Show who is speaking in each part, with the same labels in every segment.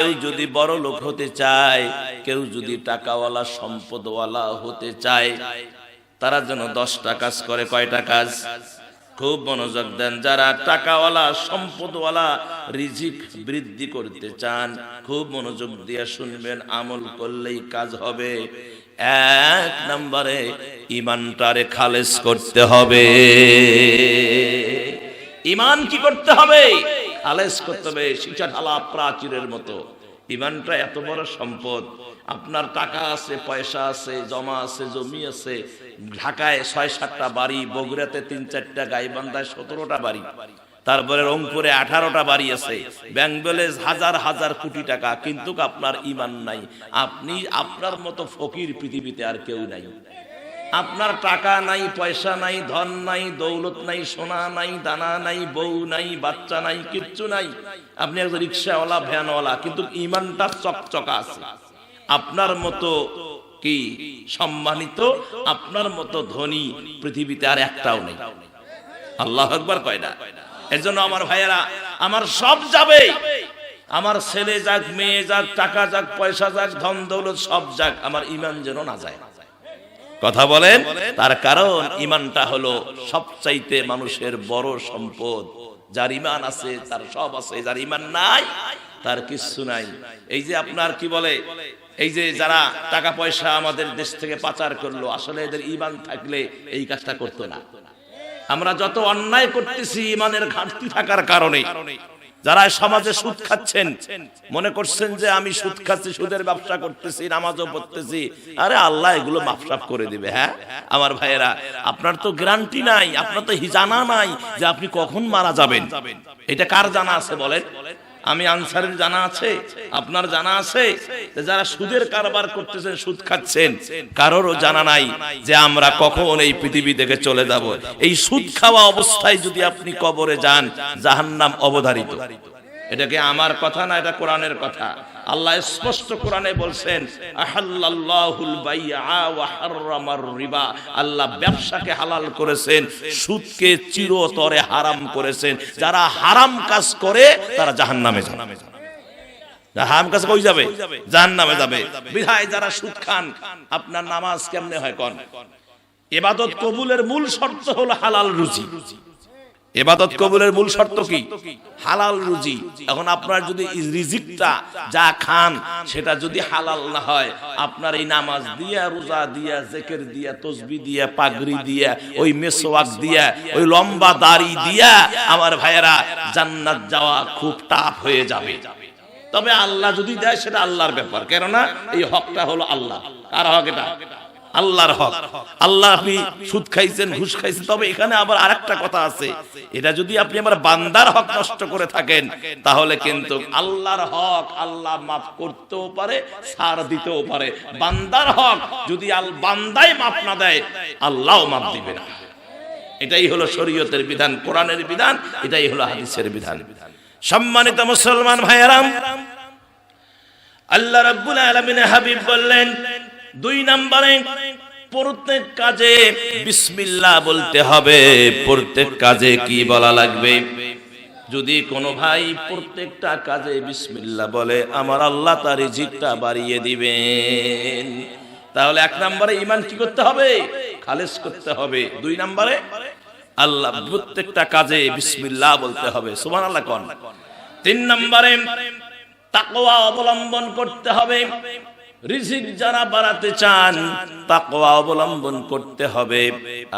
Speaker 1: কেউ যদি বড় লোক হতে চায়, কেউ যদি টাকাওয়ালা, সম্পদওয়ালা হতে চায়, তারা যেন দশটা কাজ করে, কয়টা কাজ? খুব মনোযোগ দেন, যারা টাকাওয়ালা, সম্পদওয়ালা, রিজিক বৃদ্ধি করতে চান, খুব মনোযোগ দিয়ে শুনবেন, আমল করলেই কাজ হবে। এক নম্বরে ইমানটারে খালেজ করতে হবে। ইমান কি করতে হবে? খালেজ করতে হবে শিচা ঢালা প্রাচীরের মতো। ইমানটা এত বড় সম্পদ। আপনার টাকা আছে, পয়সা আছে, জমা আছে, জমি আছে। ঢাকায় ছয় সাতটা বাড়ি, বগুড়াতে তিন চারটা, গাইবান্ধায় সতেরোটা বাড়ি। তারপরে রংপুরে আঠারোটা বাড়ি আছে। ব্যাঙ্গলে হাজার হাজার কোটি টাকা, কিন্তু আপনার ইমান নাই। আপনি আপনার মতো ফকির পৃথিবীতে আর কেউ নাই। আপনার টাকা নাই, পয়সা নাই, ধন নাই, দৌলত নাই, সোনা নাই, দানা নাই, বউ নাই, বাচ্চা নাই, কিচ্ছু নাই। আপনি একজন রিক্সাওয়ালা, ভ্যানওয়ালা, কিন্তু ইমানটা চকচকা আছে। আপনার মতো কি সম্মানিত, আপনার মতো ধনী পৃথিবীতে আর একটাও নেই। আল্লাহ একবার কয় না। এর জন্য আমার ভাইয়েরা, আমার সব যাবে। আমার ছেলে যাক, মেয়ে যাক, টাকা যাক, পয়সা যাক, ধন দৌলত সব যাক, আমার ইমান যেন না যায়। কথা বলেন তার কারণ ইমানটা হলো সবচাইতে মানুষের বড় সম্পদ। যার ইমান আছে তার সব আছে যার ইমান নাই তার কিছু নাই। এই যে আপনার কি বলে এই যে যারা টাকা পয়সা আমাদের দেশ থেকে পাচার করল আসলে এদের ইমান থাকলে এই কাজটা করতো না। আমরা যত অন্যায় করতেছি ইমানের ঘাটতি থাকার কারণে। যারা সমাজে সুদ খাচ্ছেন, মনে করছেন যে আমি সুদ খাচ্ছি, সুদের ব্যবসা করতেছি, নামাজও পড়তেছি। আরে আল্লাহ এগুলো মাফসাফ করে দিবে হ্যাঁ? আমার ভাইয়েরা, আপনার তো গ্যারান্টি নাই, আপনার তো হিজানা নাই যে আপনি কখন মারা যাবেন। এটা কার জানা আছে বলেন? আমি আনসারের জানা আছে, আপনার জানা আছে যারা সুদের কারবার করতেছেন, সুদ খাচ্ছেন, কারোরও জানা নাই যে আমরা কখন এই পৃথিবী থেকে চলে যাব। এই সুদ খাওয়া অবস্থায় যদি আপনি কবরে যান, জাহান্নাম অবধারিত। এটা কি আমার কথা না এটা কোরআনের কথা? আল্লাহ স্পষ্ট কোরআনে বলছেন, আহাল্লাল্লাহুল বাইআ ওয়া হাররামার রিবা। আল্লাহ ব্যবসাকে হালাল করেছেন, সুদকে চিরতরে হারাম করেছেন। যারা হারাম কাজ করে, তারা জাহান্নামে যাবে। হারাম কাজ কই যাবে? জাহান্নামে যাবে। বিধায় যারা সুদ খান, আপনার নামাজ কেমনে হয় কোন? ইবাদত কবুলের মূল শর্ত হলো হালাল রুজি। এবাদত কবুলের মূল শর্ত কি? হালাল রুজি। এখন আপনার যদি রিজিকটা যা খান সেটা যদি হালাল না হয় আপনার এই নামাজ দিয়া রোজা দিয়া জেকের দিয়া তসবি দিয়া পাগড়ি দিয়া ওই মেসোয়াক দিয়া ওই লম্বা দাড়ি দিয়া আমার ভাইয়েরা জান্নাত যাওয়া খুব টাফ হয়ে যাবে। তবে আল্লাহ যদি দেয় সেটা আল্লাহর ব্যাপার। কেননা এই হকটা হলো আল্লাহ। কার হক এটা? আল্লাহর হক। আল্লাহ আপনি সুদ খাইছেন, ঘুষ খাইছেন, তবে এখানে আবার আরেকটা কথা আছে। এটা যদি আপনি আবার বান্দার হক নষ্ট করে থাকেন, তাহলে কিন্তু আল্লাহর হক আল্লাহ মাফ করতেও পারে ছাড় দিতেও পারে। বান্দার হক যদি আল বান্দাই মাফ না দেয়, আল্লাহও মাফ দিবে না। এটাই হলো শরীয়তের বিধান, কোরআনের বিধান, এটাই হলো হাদিসের বিধান। সম্মানিত মুসলমান ভাইয়ারাম, আল্লাহ রাব্বুল আলামিন হাবিব বললেন, দুই নম্বরে প্রত্যেক কাজে, বিসমিল্লাহ বলতে হবে। প্রত্যেক কাজে কি বলা লাগবে? যদি কোনো ভাই প্রত্যেকটা কাজে বিসমিল্লাহ বলে, আমার আল্লাহ তার রিজিকটা বাড়িয়ে দিবেন। তাহলে এক নম্বরে ইমান কি করতে হবে? খালেস করতে হবে। দুই নম্বরে, আল্লাহ প্রত্যেকটা কাজে বিসমিল্লাহ বলতে হবে। সুবহানাল্লাহ কোন। তিন নম্বরে, তাকওয়া অবলম্বন করতে হবে। রিজিক যারা বাড়াতে চান, তাকওয়া অবলম্বন করতে হবে।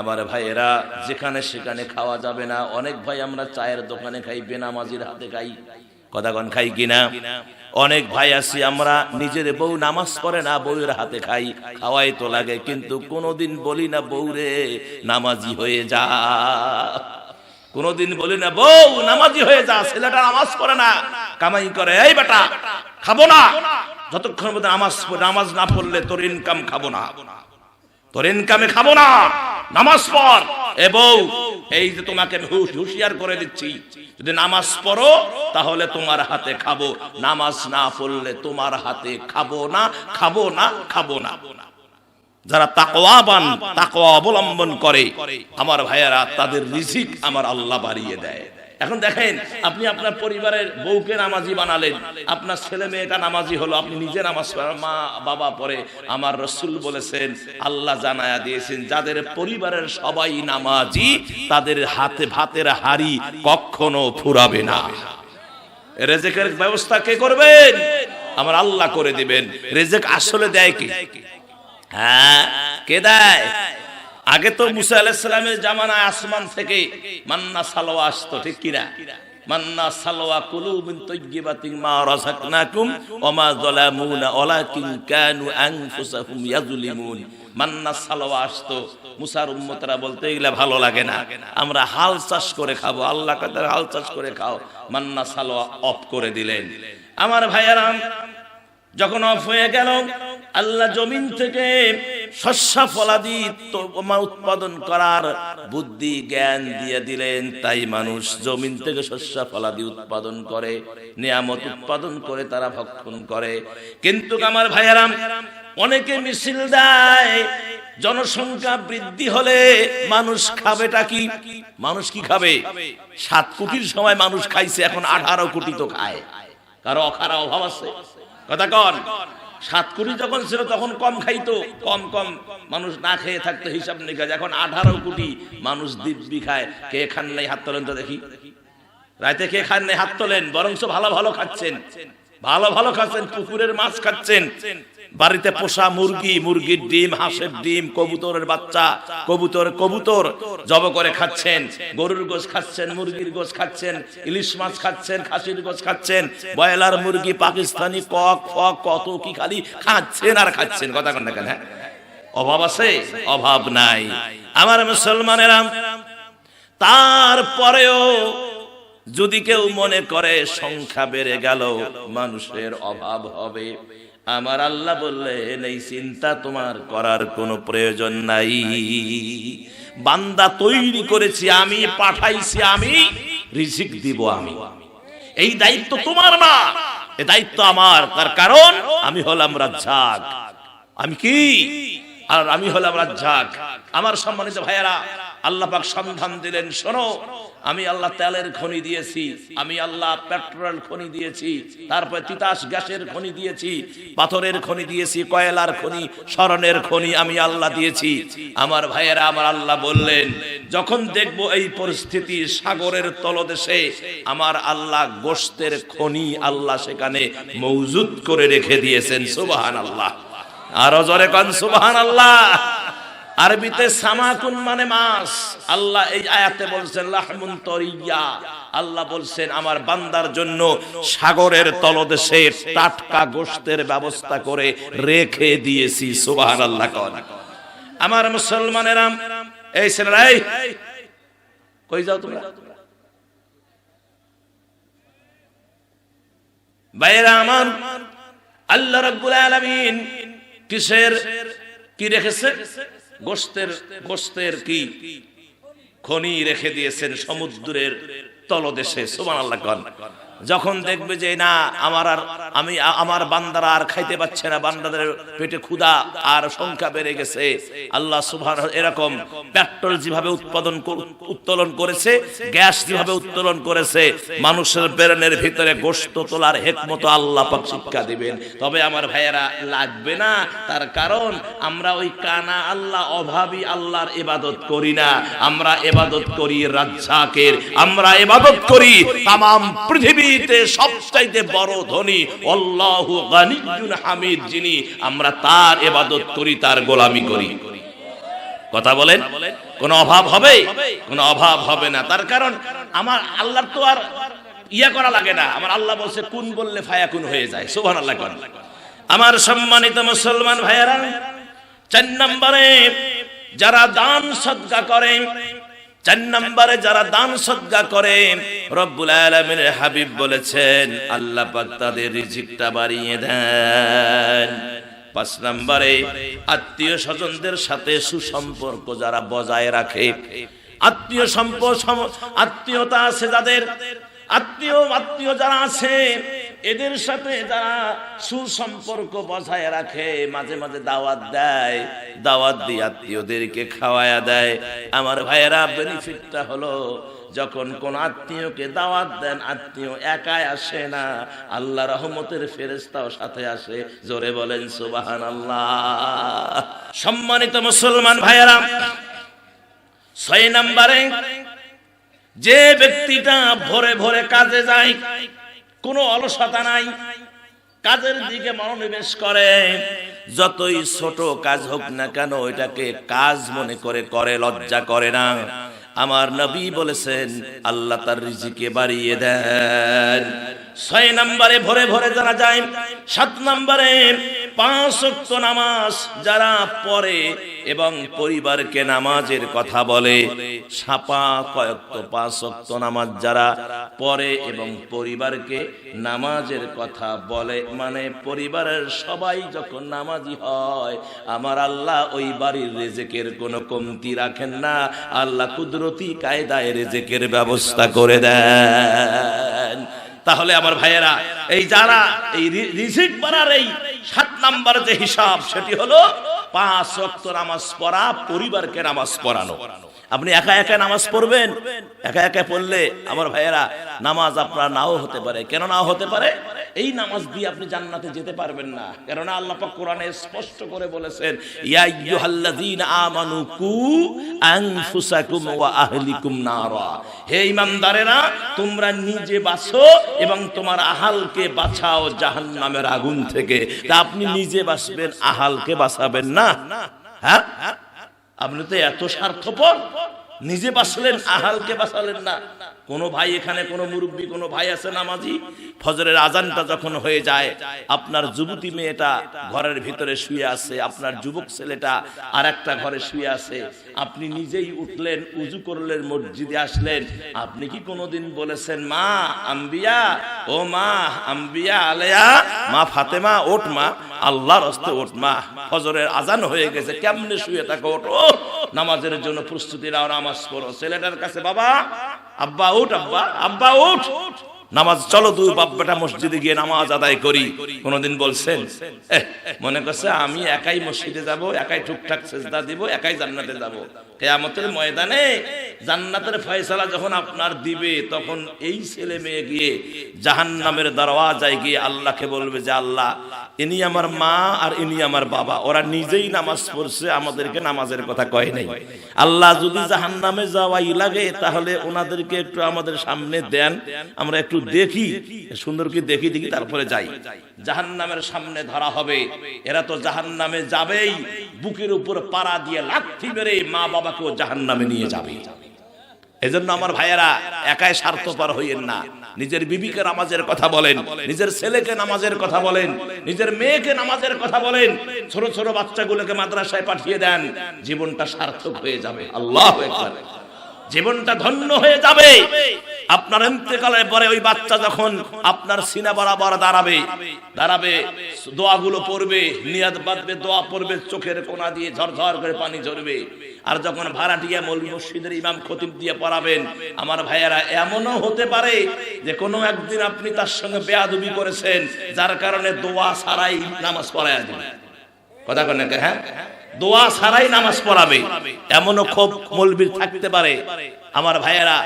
Speaker 1: আমার ভাইয়েরা, যেখানে সেখানে খাওয়া যাবে না। অনেক ভাই আমরা চায়ের দোকানে খাই, বেনামাজির হাতে খাই। কদাগন খাই কিনা অনেক ভাই আছি, আমরা নিজের বউ নামাজ পড়ে না, বউয়ের হাতে খাই। খাওয়াই তো লাগে, কিন্তু কোনোদিন বলি না, বউরে, নামাজি হয়ে যা। কোনোদিন বলি না, বউ, নামাজি হয়ে যা, ছেলেটা নামাজ পড়ে না, কামাই করে, এই বেটা, খাব না। যতক্ষণ পর্যন্ত নামাজ নামাজ না পড়লে তোর ইনকাম খাব না। তোর ইনকামে খাব না। নামাজ পড়। এ বউ, এই যে তোমাকে হুঁশিয়ার করে দিচ্ছি, যদি নামাজ পড়ো, তাহলে তোমার হাতে খাব। নামাজ না পড়লে তোমার হাতে খাব না খাব না খাব না। যারা তাকওয়াবান, তাকওয়া অবলম্বন করে, আমার ভাইয়েরা, তাদের রিজিক আমার আল্লাহ বাড়িয়ে দেয়। এখন দেখেন, আপনি আপনার পরিবারের বউকে নামাজি বানালেন, আপনার ছেলে মেয়েটা নামাজি হলো, আপনি নিজে নামাজ মা, বাবা পরে আমার রসুল বলেছেন, আল্লাহ জানায়া দিয়েছেন, যাদের পরিবারের সবাই নামাজি, তাদের হাতে ভাতের হাড়ি কখনো ফুরাবে না। রেজেকের ব্যবস্থা কে করবেন? আমার আল্লাহ করে দিবেন। রেজেক আসলে দেয় কি? হ্যাঁ কে দেয়? আগে তো মুসা আলাইসালামের জামানায় আসমান থেকে মান্না সালোয়া আসতো ঠিক কিনা মান্না সালোয়া কুলু মিন তাইয়্যিবাতিন মা রাযাকনাকুম ওয়া মা যালামুনা ওয়ালাকিন কানু আনফুসাহুম ইয়াজলিমুন মান্না সালোয়া আসতো। মুসার উম্মতরা বলতে এগুলা ভালো লাগে না। আমরা হাল চাষ করে খাব আল্লাহ হাল চাষ করে খাও। মান্না সালোয়া অফ করে দিলেন। আমার ভাইয়ারাম যখন অফ হয়ে গেল আল্লাহ জমিন থেকে শস্য ফলাদি তোমা উৎপাদন করার বুদ্ধি, জ্ঞান দিয়ে দিলেন। তাই মানুষ জমিন থেকে শস্য ফলাদি উৎপাদন করে, নিয়ামত উৎপাদন করে, তারা ভক্ষণ করে। কিন্তু আমার ভাইয়ারাম, অনেকে মিছিল দেয়, জনসংখ্যা বৃদ্ধি হলে মানুষ খাবেটা কি? মানুষ কি খাবে? সাত কোটির সময় মানুষ খাইছে, এখন আঠারো কোটি তো খায়। কারও অখারা অভাব আছে। কথা কন। সাত কোটি যখন ছিল তখন কম খাইতো, কম কম। মানুষ না খেয়ে থাকতো, হিসাব নিকাজ এখন আঠারো কোটি মানুষ দিব্যি খায়। কে খান নাই হাত তোলেন তো দেখি? রাতে কে খান নাই হাত তোলেন? বরংস ভালো ভালো খাচ্ছেন। ভালো ভালো খাচ্ছেন, পুকুরের মাছ খাচ্ছেন। বাড়িতে পোষা মুরগি, মুরগির ডিম, হাঁসের ডিম, কবুতরের বাচ্চা, কবুতর কবুতর জব করে খাচ্ছেন, গরুর গোশ খাচ্ছেন, মুরগির গোশ খাচ্ছেন, ইলিশ মাছ খাচ্ছেন, খাসির গোশ খাচ্ছেন, ব্রয়লার মুরগি, পাকিস্তানি কক, ফক, কত কি খালি খাচ্ছেন আর খাচ্ছেন, কথা কন না কেন হ্যাঁ? অভাব আছে? অভাব নাই। আমার মুসলমানেরা, তারপরেও যদি কেউ মনে করে সংখ্যা বেড়ে গেল, মানুষের অভাব হবে। আমার আল্লাহ বললেন, এই চিন্তা তোমার করার কোনো প্রয়োজন নাই। বান্দা তৈরি করেছি আমি, পাঠাইছি আমি, রিজিক দিব আমি। এই দায়িত্ব তোমার না এ দায়িত্ব আমার। তার কারণ, আমি হলাম রাজ্জাক। আমি কি? আর আমি হলাম রাজ্জাক। আমার সম্মানিত ভাইয়েরা আল্লাহ পাক সন্ধান দিলেন, শোনো, আমি আল্লাহ তেলের খনি দিয়েছি, আমি আল্লাহ পেট্রোল খনি দিয়েছি, তারপর তিতাস গ্যাসের খনি দিয়েছি, পাথরের খনি দিয়েছি, কয়লার খনি স্মরণের খনি আমি আল্লাহ দিয়েছি। আমার ভাইয়েরা, আমার আল্লাহ বললেন, যখন দেখব এই পরিস্থিতি সাগরের তলদেশে, আমার আল্লাহ গোস্তের খনি আল্লাহ সেখানে মৌজুদ করে রেখে দিয়েছেন সুবাহান আল্লাহ আরও জোরে কন সুবাহান আল্লাহ আরবিতে সামাকুন মানে মাছ আল্লাহ এই আয়াতে বলছেন, লাহমুন তরিয়া। আল্লাহ বলছেন, আমার বান্দার জন্য সাগরের তলদেশে টাটকা গোশতের ব্যবস্থা করে রেখে দিয়েছি সুবহান আল্লাহ আমার মুসলমানেরা, এই ছেলেরাই কই যাও তোমরা? বাইরা আমার, আল্লাহ রাব্বুল আলামিন কিসের, কি রেখেছে? গোস্তের গোস্তের কি খনি রেখে দিয়েছেন সমুদ্রের তলদেশে সোমান আল্লাহ যখন দেখবে যে না, আমার আর আমি আমার বান্দারা আর খাইতে পাচ্ছে না, বান্দাদের পেটে ক্ষুধা আর সংখ্যা বেড়ে গেছে। আল্লাহ সুবহান এরকম পেট্রোল যেভাবে উৎপাদন উত্তোলন করেছে, গ্যাস যেভাবে উত্তোলন করেছে, মানুষের ব্রেনের ভিতরে গোস্ত তোলার হেকমতো আল্লাহ পাক শিক্ষা দিবেন। তবে আমার ভাইয়েরা, লাগবে না। তার কারণ, আমরা ওই কানা আল্লাহ, অভাবী আল্লাহর ইবাদত করি না। আমরা ইবাদত করি রাজ্জাকের। আমরা ইবাদত করি তাম পৃথিবীতে সবচাইতে বড় ধনী আল্লাহু গানিয়্যুন হামিদ যিনি, আমরা তার করি, তার গোলামি করি। কথা বলেন? কোনো অভাব হবে? কোনো অভাব হবে না। তার কারণ, আমার আল্লাহর তো আর ইয়া করা লাগে না। আমার আল্লাহ বলছে, কোন বললে ফায়াকুন হয়ে যায়। আমার সম্মানিত মুসলমান ভাইয়েরা, চার নম্বরে যারা দান সদকা করে চার নম্বরে যারা দান সদকা করে, রব্বুল আলামিনের হাবিব বলেছেন, আল্লাহ পাক তাদের রিজিকটা বাড়িয়ে দেন। পাঁচ নম্বরে আত্মীয় স্বজনদের সাথে সুসম্পর্ক যারা বজায় রাখে। আত্মীয় সম্পর্ক আত্মীয়তা আছে যাদের, আত্মীয় আত্মীয় যারা আছে এদের সাথে যারা সুসম্পর্ক বজায় রাখে, মাঝে মাঝে দাওয়াত দেয়, দাওয়াত দিয়ে আত্মীয়দেরকে খাওয়ায়া দেয়। আমার ভাইয়েরা বেনিফিটটা হলো যখন কোন আত্মীয়কে দাওয়াত দেন, আত্মীয় একাই আসে না, আল্লাহ রহমতের ফেরেস্তাও সাথে আসে, জোরে বলেন সুবাহান আল্লাহ সম্মানিত মুসলমান ভাইয়েরা, ছয় নম্বরে, যে ব্যক্তিটা ভোরে ভোরে কাজে যায় কোনো অলসতা নাই। কাজের দিকে মনোনিবেশ করে। যতই ছোট কাজ হোক না কেন, এটাকে কাজ মনে করে করে, লজ্জা করে না। আমার নবী বলেছেন, আল্লাহ তার রিজিকে বাড়িয়ে দেন। ছয় নম্বরে ভরে ভরে যারা যায়, সাত নম্বরে পাঁচ ওয়াক্ত নামাজ যারা পড়ে এবং পরিবারকে নামাজের কথা বলে, সাপা কয়েকত পাঁচ ওয়াক্ত নামাজ যারা পড়ে এবং পরিবারকে নামাজের কথা বলে মানে পরিবারের সবাই যখন নামাজি হয়, আমার আল্লাহ ওই বাড়ির রেজেকের কোনো কমতি রাখেন না, আল্লাহ কুদরতি কায়দায় রেজেকের ব্যবস্থা করে দেন। তাহলে আমার ভাইয়েরা, এই যারা এই রি- রিজিক বাড়ার এই সাত নাম্বার যে হিসাব, সেটি হলো পাঁচ অক্ত নামাজ পড়া, পরিবারকে নামাজ পড়ানো। আপনি একা একা নামাজ পড়বেন? একা একা পড়লে আমার ভাইয়েরা নামাজ আপনার নাও হতে পারে। কেন নাও হতে পারে? এই নামাজ দিয়ে আপনি জান্নাতে যেতে পারবেন না। কেননা আল্লাহ পাক কোরআনে স্পষ্ট করে বলেছেন, ইয়া আইয়ুহাল্লাযীনা আমানু কু আনফুসাকুম ওয়া আহলিকুম নারা। হে ঈমানদারেরা তোমরা নিজে বাঁচো এবং তোমার আহালকে বাঁচাও জাহান্নামের আগুন থেকে। তা আপনি নিজে বাঁচবেন, আহালকে বাঁচাবেন না। হ্যাঁ? আপনি তো এত স্বার্থপর। নিজে বাঁচলেন, আহালকে বাঁচালেন না। কোন ভাই এখানে, কোন মুরব্বী, কোন ভাই আছে নামাজি? ফজরের আজানটা যখন হয়ে যায়, আপনার যুবতী মেয়েটা ঘরের ভিতরে শুয়ে আছে, আপনার যুবক ছেলেটা আর একটা ঘরে শুয়ে আছে, আপনি নিজেই উঠলেন, উজু করলেন, মসজিদে আসলেন, আপনি কি কোনোদিন বলেছেন, মা, আম্বিয়া, ও মা, আম্বিয়া আলেয়া মা ফাতেমা, ওঠ মা, আল্লাহর হস্তে ওঠ মা, ফজরের আজান হয়ে গেছে, কেমনে শুয়ে থাকো, ওঠো। নামাজের জন্য প্রস্তুতি নাও, নামাজ পড়ো। ছেলেটার কাছে, বাবা আব্বা উঠ আব্বা। আব্বা উঠ। নামাজ চলো তুই বাপ্পাটা মসজিদে গিয়ে নামাজ আদায় করি। কোনদিন বলছেন মনে করছে আমি একাই মসজিদে যাব, একাই টুকটাক সেজদা দিব, একাই জান্নাতে যাব। কেয়ামতের ময়দানে জান্নাতের ফয়সালা যখন আপনার দিবে, তখন এই ছেলে মেয়ে গিয়ে জাহান্নামের দরওয়াজায় গিয়ে আল্লাহকে বলবে যে, আল্লাহ, ইনি আমার মা আর ইনি আমার বাবা। ওরা নিজেই নামাজ পড়ছে, আমাদেরকে নামাজের কথা কয় নাই। আল্লাহ যদি জাহান্নামে যাওয়াই লাগে, তাহলে ওনাদেরকে একটু আমাদের সামনে দেন, আমরা একটু দেখি সুন্দর কি দেখি দেখি তারপরে যাই। জাহান্নামের সামনে ধরা হবে। এরা তো জাহান্নামে যাবেই। বুকের উপর পাড়া দিয়ে লাথি মেরে মা বাবাকেও জাহান্নামে নিয়ে যাবে। এজন্য আমার ভাইয়েরা, একাই স্বার্থপর হইয়েন না। নিজের বিবিকে নামাজের কথা বলেন, নিজের ছেলেকে নামাজের কথা বলেন, নিজের মেয়েকে নামাজের কথা বলেন। ছোট ছোট বাচ্চাগুলোকে মাদ্রাসায় পাঠিয়ে দেন। জীবনটা সার্থক হয়ে যাবে। আল্লাহ জীবনটা ধন্য হয়ে যাবে। আপনার ইন্তেকালের পরে ওই বাচ্চা যখন আপনার সিনা বরাবর দাঁড়াবে দাঁড়াবে, দোয়াগুলো পড়বে, নিয়াদ বাঁধবে, দোয়া পড়বে, চোখের কোনা দিয়ে ঝরঝর করে পানি ঝরবে। আর যখন ভাড়াটিয়া মৌলী মসজিদের ইমাম খতিব দিয়ে পড়াবেন, আমার ভাইয়েরা, এমনও হতে পারে যে কোনো একদিন আপনি তার সঙ্গে বেয়াদবি করেছেন, যার কারণে দোয়া ছাড়াই নামাজ পড়ায় কথা কন হ্যাঁ? দোয়া ছাড়াই নামাজ পড়াবে। এমনও খুব মলবির থাকতে পারে। আমার ভাইয়েরা,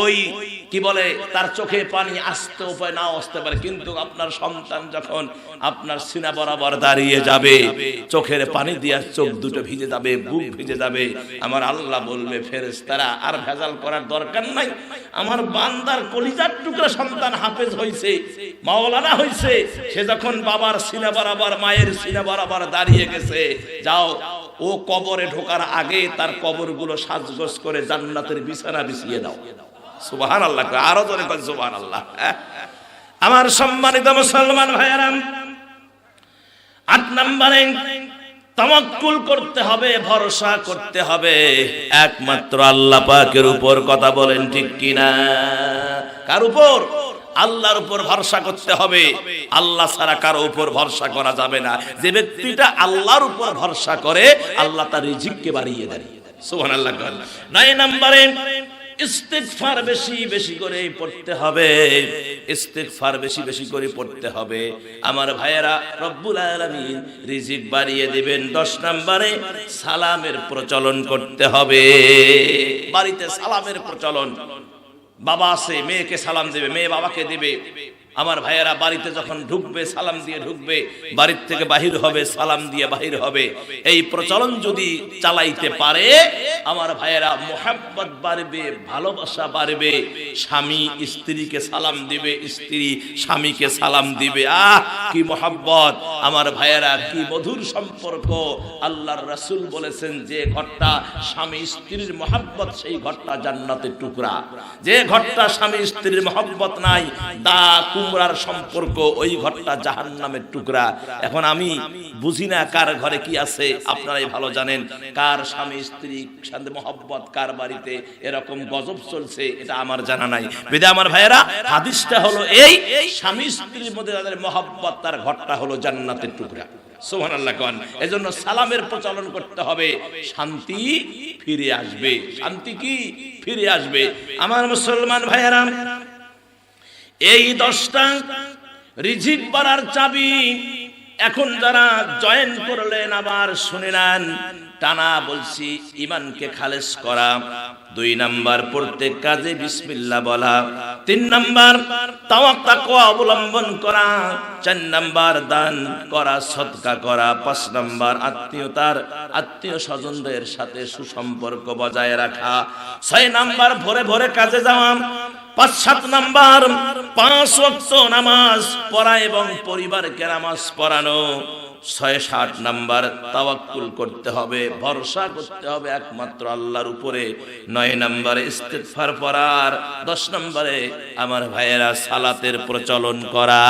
Speaker 1: ওই কি বলে, তার চোখে পানি আসতে উপায় নাও আসতে পারে। কিন্তু আপনার সন্তান যখন আপনার সিনা বরাবর দাঁড়িয়ে যাবে, চোখের পানি দিয়া চোখ দুটো ভিজে যাবে, বুক ভিজে যাবে। আমার আল্লাহ বলবে, ফেরেশতারা, আর ভেজাল করার দরকার নাই। আমার বান্দার কলিজার টুকরা সন্তান হাফেজ হয়েছে মাওলানা হয়েছে সে যখন বাবার সিনা বরাবর, মায়ের সিনা বরাবর দাঁড়িয়ে গেছে, যাও ও কবরে ঢোকার আগে তার কবরগুলো সাজগোজ করে জান্নাতের বিছানা বিছিয়ে দাও। সুবাহান আল্লাহ আরও করেন সুবাহান আল্লাহ আমার সম্মানিত মুসলমান ভাইয়ারাম, আট নম্বরে তামাক্কুল করতে হবে, ভরসা করতে হবে। একমাত্র আল্লাহ পাকের উপর কথা বলেন ঠিক কিনা? কার উপর? আল্লাহর উপর ভরসা করতে হবে। আল্লাহ ছাড়া কারও উপর ভরসা করা যাবে না। যে ব্যক্তিটা আল্লাহর উপর ভরসা করে, আল্লাহ তার রিজিককে বাড়িয়ে দেন। সুবহানাল্লাহ নয় নম্বরে, ইস্তেগফার বেশি বেশি করে পড়তে হবে। ইস্তেগফার বেশি বেশি করে পড়তে হবে। আমার ভাইয়েরা, রব্বুল আলামিন রিজিক বাড়িয়ে দিবেন। 10 নম্বরে, সালামের প্রচলন করতে হবে। বাড়িতে সালামের প্রচলন। বাবা আছে মেয়েকে সালাম দেবে মেয়ে বাবাকে দেবে। আমার ভাইয়েরা বাড়িতে যখন ঢুকবে, সালাম দিয়ে ঢুকবে, বাড়ির থেকে বাহির হবে, সালাম দিয়ে বাহির হবে, এই প্রচলন যদি চালাইতে পারে, আমার ভাইয়েরা মোহাব্বত বাড়বে, ভালোবাসা বাড়বে, স্বামী স্ত্রীকে সালাম দিবে, স্ত্রী স্বামীকে সালাম দিবে। আহ, কি মোহাব্বত! আমার ভাইয়েরা, কি মধুর সম্পর্ক! আল্লাহর রাসূল বলেছেন, যে ঘরটা স্বামী স্ত্রীর মোহাব্বত, সেই ঘরটা জান্নাতের টুকরা। যে ঘরটা স্বামী স্ত্রীর মোহাব্বত নাই, দা কুমড়ার সম্পর্ক, ওই ঘরটা জাহান্নামের টুকরা। এখন আমি বুঝি না কার ঘরে কি আছে, আপনারাই ভালো জানেন। কার স্বামী, স্ত্রী সাথে মোহাব্বত, কার বাড়িতে এরকম গজব চলছে, এটা আমার জানা নাই। বেদে আমার ভাইয়েরা, হাদিসটা হলো এই, স্বামী, স্ত্রীর মধ্যে তাদের মোহাব্বত, তার ঘরটা হলো জান্নাতের টুকরা। এজন্য সালামের প্রচলন করতে হবে, শান্তি ফিরে আসবে। শান্তি কি? ফিরে আসবে। আমার মুসলমান ভাইয়েরা এই দশটা রিজিক বাড়ার চাবি এখন যারা জয়েন করলেন আবার শুনে নেন। টানা বলছি ইমানকে খালেস করা। দুই নাম্বার, প্রত্যেক কাজে বিসমিল্লাহ বলা। তিন নাম্বার তাওয়াক্কা অবলম্বন করা। চার নাম্বার, দান করা সৎকা করা। পাঁচ নাম্বার, আত্মীয়তার আত্মীয় স্বজনদের সাথে সুসম্পর্ক বজায় রাখা। ছয় নাম্বার, ভরে ভরে কাজে যাওয়া। পাঁচ সাত নাম্বার, পাঁচ ওয়াক্ত নামাজ পড়া এবং পরিবারকে নামাজ পড়ানো। ছয় ষাট নাম্বার, তাওয়াক্কুল করতে হবে, ভরসা করতে হবে একমাত্র আল্লাহর উপরে। নয় নাম্বারে ইস্তেফার পড়ার, দশ নম্বরে আমার ভাইয়েরা সালাতের প্রচলন করা।